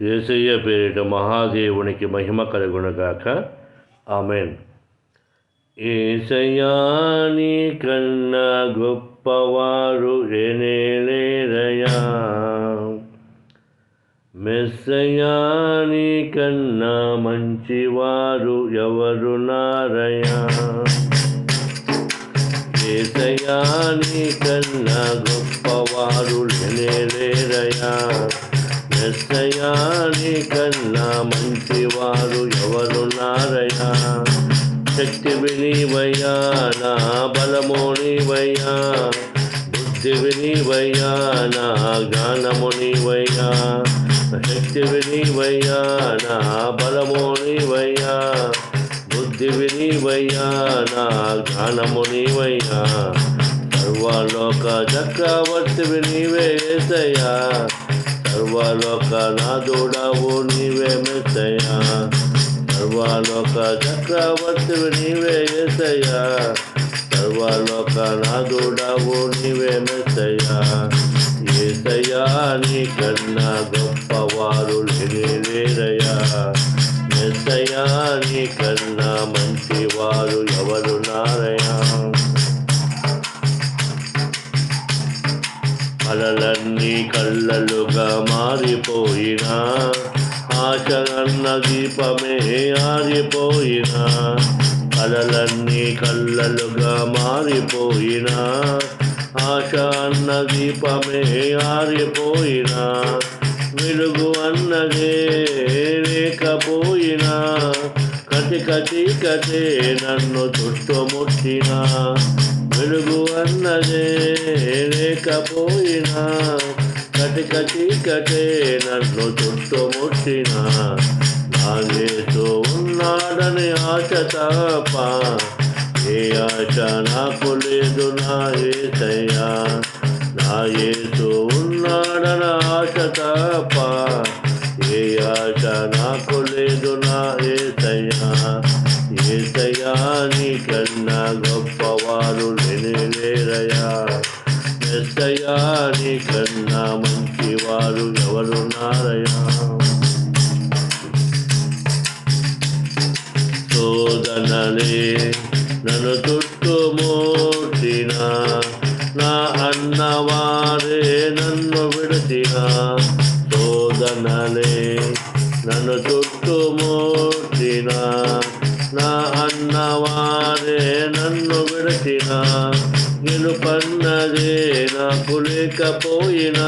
ఏసయ్య పేరిట మహాదేవునికి మహిమ కలుగునగాక. ఆమెన్. ఏసయాని కన్నా గొప్పవారు ఎనేలేరయా మెస్సయాని కన్నా మంచివారు ఎవరు నారయా ఏసయాని కన్నా గొప్పవారు లేరయా మెస్సయాని కన్నా మంచివారు ఎవరు నారయా శక్తి వినివయ్యా నా బలము బుద్ధి వినివయ్యా నా జ్ఞానము శక్తి వినివయ్యా నా బలము బుద్ధి వినివయ్యా నా జ్ఞానము సర్వలోక చక్రవర్తి నీవే ఏసయ్యా సర్వలోక నాదుడవు నీవే మెస్సయ్యా సర్వలోక చక్రవర్తి నీవే ఏసయ్యా సర్వలోక నాదుడవు నీవే మెస్సయ్యా ఏసయ్యా నీ కన్నా అలలన్నీ కళ్ళలుగా మారిపోయినా. ఆశలన్న దీపమే ఆరిపోయినా. కలలన్నీ కళ్ళలుగా మారిపోయినా. ఆశ అన్న దీపమే ఆరిపోయినా. వెలుగు అన్నదే లేకపోయినా. కటి కటి కటే నన్ను చుట్టుముట్టినా వెలుగు అన్నదే లేకపోయినా కటి కటి కటే నన్ను చుట్టుముట్టినా నాగేతో ఉన్నాడని ఆశ తప్ప ఏ ఆశ నాకు లేదు నా ఏసయ్యా. నా యేసు ఉన్నాడన ఆశ తప్ప ఏ ఆశ నాకు లేదు నా ఏసయ్యా. ఏసయ్యా నీ కన్నా గొప్పవారు అయ్యా నీ కన్నా మంచివారు ఎవరు నారయ్యా శోధనలే నన్ను చుట్టుముట్టిన నా అన్నవారే నన్ను విడిచిన శోధనలే నన్ను చుట్టుముట్టిన నా అన్నవారే విడిచిన గెలుపన్నదే నాకు లేకపోయినా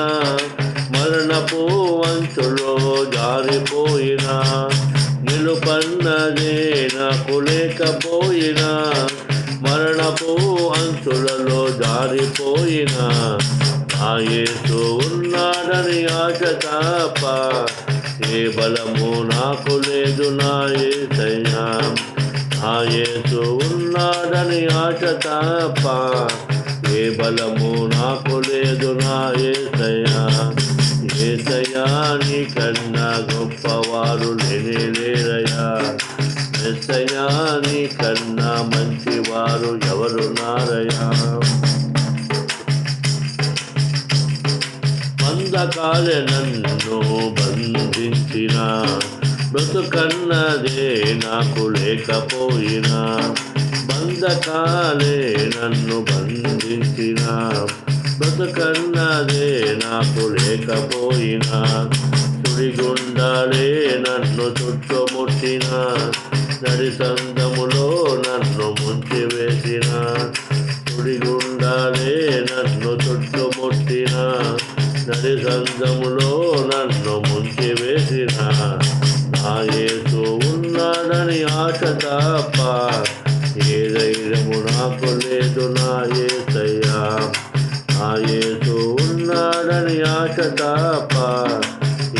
మరణపు వంతులో జారిపోయినా నిలుపన్నదే నాకు లేకపోయినా మరణపు అంచులలో జారిపోయినా నాయేసు ఉన్నాడని ఆశ తప్ప ఏ బలము నాకు లేదు నా ఆయేసు ఉన్నాడని ఆశ తప్ప ఏ బలము నాకు లేదు నా ఏసయ్యా. ఏసయ్యా నీ కన్నా గొప్పవారు లేనే లేరయ్యా. ఎస్సయ్యా నీ కన్నా మంచివారు ఎవరు నారయ్యా? మందకాలే నన్ను బంధించిన బ్రతుకన్నదే నాకు లేకపోయినా బంధకాలే నన్ను బంధించిన బ్రతుకన్నదే నాకు లేకపోయినా సుడిగుండాలే నన్ను చుట్టుముట్టిన నడి సందములో నన్ను ముంచివేసిన సుడిగుండాలే నన్ను చుట్టుముట్టిన నడి సందములో నన్ను ముంచి వేసిన. యేసు ఉన్నాడని ఆశ తప్ప ఏ ధైర్యము నాకు లేదు నా ఏసయ్యా ఉన్నాడని ఆశ తప్ప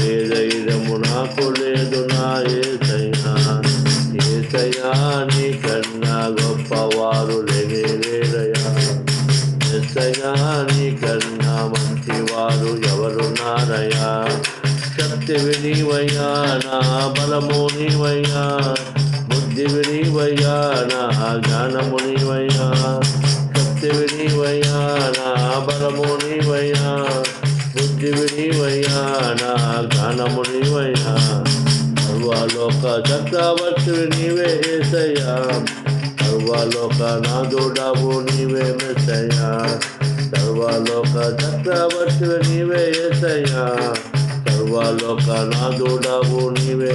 ఏ ధైర్యము నాకు లేదు శక్తి వినివయ్యా నా బలము నీవయ్యా బుద్ధి వినివయ్యా నా జ్ఞానము నీవయ్యా శక్తి వినివయ్యా నా బలము నీవయ్యా బుద్ధి వినివయ్యా నా జ్ఞానము నీవయ్యా సర్వలోక చక్రవర్తి నీవే ఏసయ్యా సర్వలోక నాదుడవు నీవే మెస్సయ్యా సర్వలోక చక్రవర్తి నీవే ఏసయ్యా సర్వలోక నాదుడవు నీవే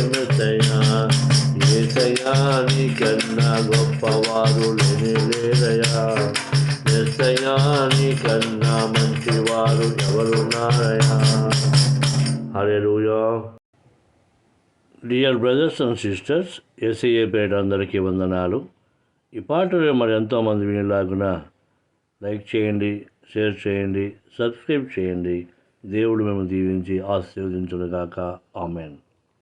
ఏసయ్యా నీకన్నా గొప్పవారు లేని లేరయ్యా. మెస్సయ్యా నీకన్నా మంచివారు ఎవరున్నారయా హరే రూయా డియర్ బ్రదర్స్ అండ్ సిస్టర్స్ ఎస్ఐఏ పేట అందరికీ వందనాలు. ఈ పాటలు మరి ఎంతోమంది వినేలాగున లైక్ చేయండి షేర్ చేయండి సబ్స్క్రైబ్ చేయండి. దేవుడు మేము దీవించి ఆశీర్వదించుడుగాక ఆమెన్.